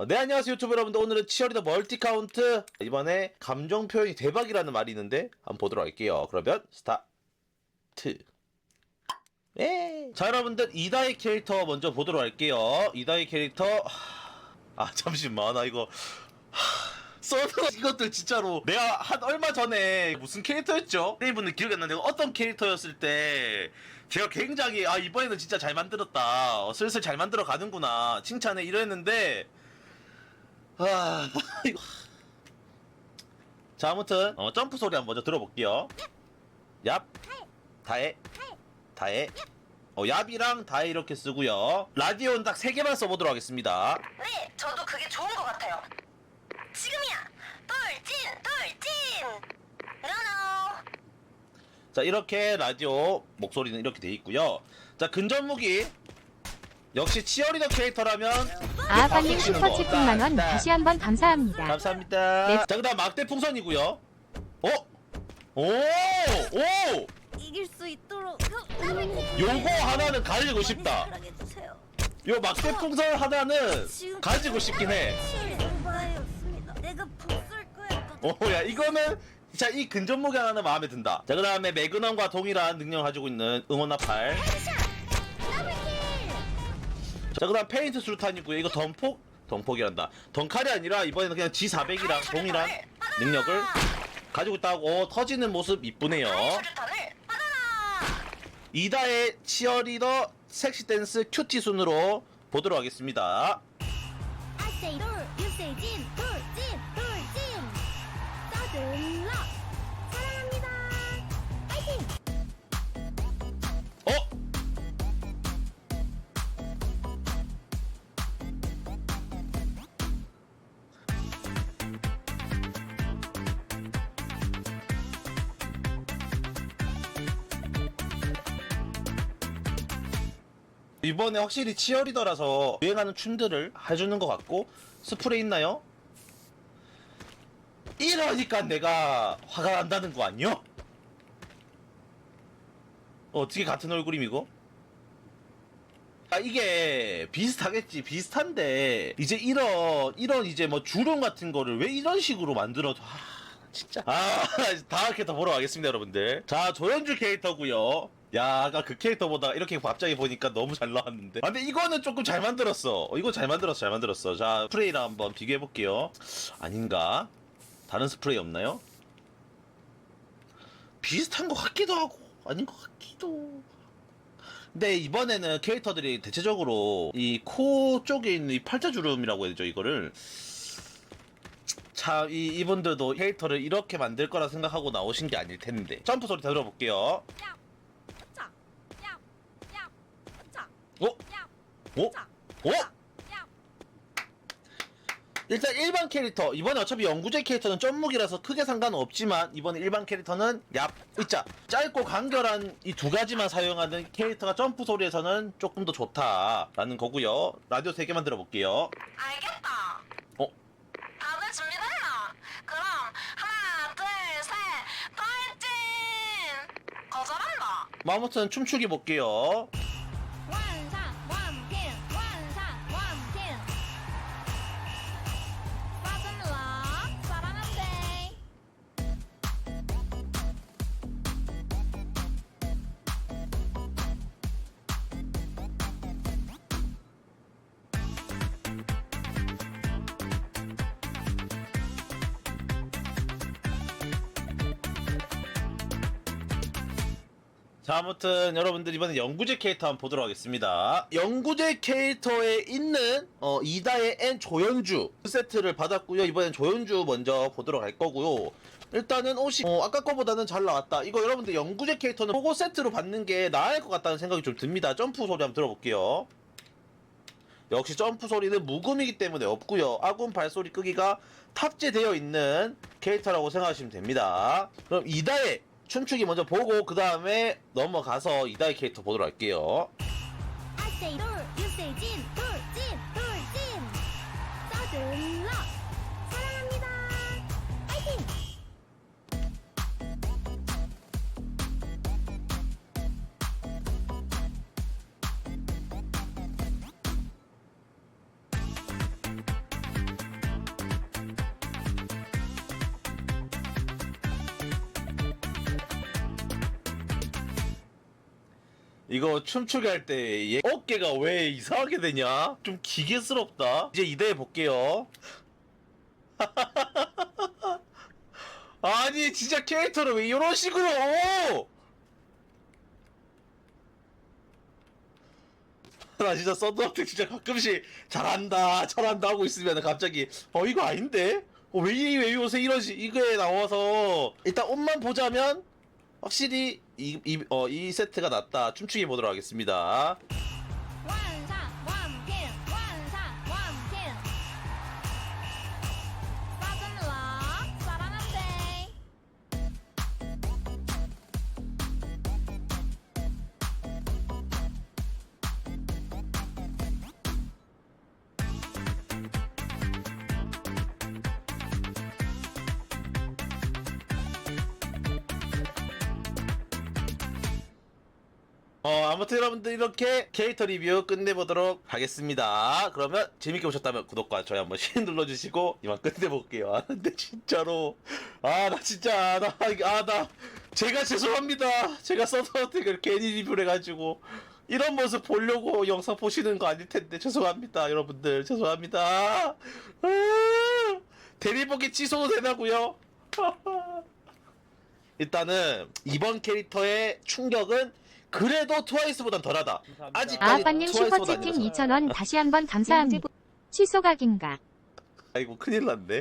어, 네 안녕하세요 유튜브 여러분들. 오늘은 치어리더 멀티카운트. 이번에 감정 표현이 대박이라는 말이 있는데 한번 보도록 할게요. 그러면 스타트. 예. 자 여러분들 이다의 캐릭터 먼저 보도록 할게요. 이다의 캐릭터 아 잠시만. 나 이거 써도 이것들 진짜로. 내가 한 얼마 전에 무슨 캐릭터였죠? 이분들 기억이 안 나는데 어떤 캐릭터였을 때 제가 굉장히 아 이번에는 진짜 잘 만들었다. 어, 슬슬 잘 만들어 가는구나. 칭찬해 이랬는데 아 이거. 자 아무튼 어, 점프 소리 한번 먼저 들어볼게요. 얍. 다해. 다해. 어 얍이랑 다해 이렇게 쓰고요. 라디오는 딱세 개만 써보도록 하겠습니다. 네, 저도 그게 좋은 것 같아요. 지금이야, 돌진, 돌진. 노노. 자 이렇게 라디오 목소리는 이렇게 돼 있고요. 자 근접 무기 역시 치어리더 캐릭터라면 바꾸시는 슈퍼챗 거. 6만원 딱, 다시 한번 감사합니다. 감사합니다 네. 자 그다음 막대 풍선이고요 어? 오! 오! 이길 수 있도록 요거 하나는 가지고 싶다. 요 막대 풍선 하나는 가지고 싶긴 해 바였습니다. 내가 복수할 거야. 오야 이거는 자 이 근접 무기 하나는 마음에 든다 자 그다음에 매그넘과 동일한 능력 을 가지고 있는 응원나팔 자 그다음 페인트 수류탄이고요 이거 던폭? 던폭이란다. 던칼이 아니라 이번에는 그냥 G400이랑 동일한 능력을 가지고 있다고. 터지는 모습 이쁘네요. 수류탄을 받아라. 이다의 치어리더 섹시 댄스 큐티 순으로 보도록 하겠습니다. 아세이 돌 유세진 돌진 이번에 확실히 치어리더라서 유행하는 춤들을 해주는 것 같고 스프레이 있나요? 이러니까 내가 화가 난다는 거 아니요? 어떻게 같은 얼굴임이고? 아 이게 비슷하겠지 비슷한데 이제 이런 이런 이제 뭐 주름 같은 거를 왜 이런 식으로 만들어도 아 진짜 아 다음 캐릭터 보러 가겠습니다 여러분들 자 조연주 캐릭터고요 야 아까 그 캐릭터보다 이렇게 갑자기 보니까 너무 잘 나왔는데. 아 근데 이거는 조금 잘 만들었어. 어, 이거 잘 만들었어 잘 만들었어. 자 스프레이랑 한번 비교해 볼게요. 아닌가? 다른 스프레이 없나요? 비슷한 것 같기도 하고 아닌 것 같기도. 근데 이번에는 캐릭터들이 대체적으로 이 코 쪽에 있는 이 팔자주름이라고 해야 되죠 이거를? 참 이 이분들도 캐릭터를 이렇게 만들 거라 생각하고 나오신 게 아닐 텐데. 점프 소리 다 들어볼게요. 자, 야, 야, 자, 어? 야, 어? 자, 어? 야. 일단 일반 캐릭터 이번에 어차피 영구제 캐릭터는 점목이라서 크게 상관은 없지만 이번에 일반 캐릭터는 얍 으짜 짧고 간결한 이 두 가지만 사용하는 캐릭터가 점프 소리에서는 조금 더 좋다라는 거고요 라디오 세 개만 들어볼게요 알겠다. 어? 다들 준비됐나? 그럼 하나, 둘, 셋, 돌진. 거절한다. 뭐 아무튼 춤추기 볼게요 자 아무튼 여러분들 이번에 영구제 캐릭터 한번 보도록 하겠습니다. 영구제 캐릭터에 있는 어, 이다의 N 조연주 세트를 받았고요. 이번엔 조연주 먼저 보도록 할 거고요. 일단은 옷이 어, 아까 거보다는 잘 나왔다. 이거 여러분들 영구제 캐릭터는 그거 세트로 받는 게 나을 것 같다는 생각이 좀 듭니다. 점프 소리 한번 들어볼게요. 역시 점프 소리는 무금이기 때문에 없고요. 아군 발소리 끄기가 탑재되어 있는 캐릭터라고 생각하시면 됩니다. 그럼 이다의 춤추기 먼저 보고 그 다음에 넘어가서 이다의 캐릭터 보도록 할게요. 아세이 돌 유세 이거 춤추게 할때얘 어깨가 왜 이상하게 되냐? 좀 기계스럽다. 이제 이대해 볼게요. 아니 진짜 캐릭터를 왜 이런 식으로? 나 진짜 썬더한테 진짜 가끔씩 잘한다 잘한다 하고 있으면 갑자기 어 이거 아닌데? 어, 왜, 이- 왜 요새 이러지? 이거에 나와서 일단 옷만 보자면 확실히 이, 이, 어, 이 세트가 낫다. 춤추기 보도록 하겠습니다. 어, 아무튼 여러분들 이렇게 캐릭터 리뷰 끝내보도록 하겠습니다. 그러면 재밌게 보셨다면 구독과 좋아요 한 번씩 눌러주시고 이만 끝내볼게요. 아, 근데 진짜로. 아, 나 진짜, 나, 아, 나, 제가 죄송합니다. 제가 서든어택을 괜히 리뷰를 해가지고. 이런 모습 보려고 영상 보시는 거 아닐 텐데 죄송합니다 여러분들 죄송합니다 아, 대리복이 취소도 되나고요 일단은 이번 캐릭터의 충격은 그래도 트와이스보단 덜하다. 아직 아빠님 트와이스보다 슈퍼채팅 아니라서. 2,000원 다시 한번 감사합니다. 취소 각인가? 아이고 큰일 났네.